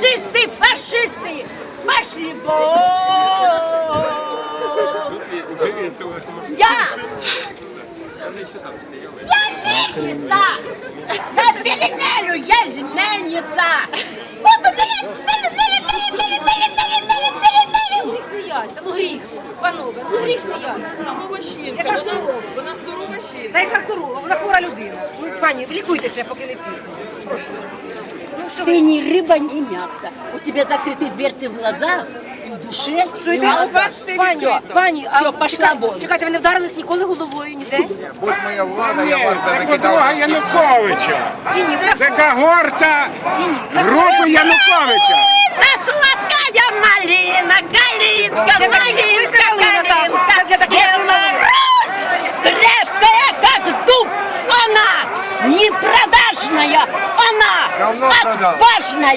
нацисти, фашисти, пошли вон! Я! Я мельница! Я перегнелю, я змельница! Буду Ну гріх, панове, ну гріх сміятися. Здорова жінка, вона, вона здорова жінка. Та яка здорова, вона хвора людина. Ну, пані, лікуйтеся, поки не пізно. Прошу. Ну, що Ты ни рыба, ни мясо. У тебя закрыты дверцы в глазах и в душе. Що и йде? в у вас глазах. все Пані, відкрито. пані, Всьо, а пошла чекайте, вон. чекайте, ви не вдарились ніколи головою ніде? Будь моя влада, я вас Це би подруга викидав. Януковича. Ні, ні, Це когорта групи отважная, она отважная.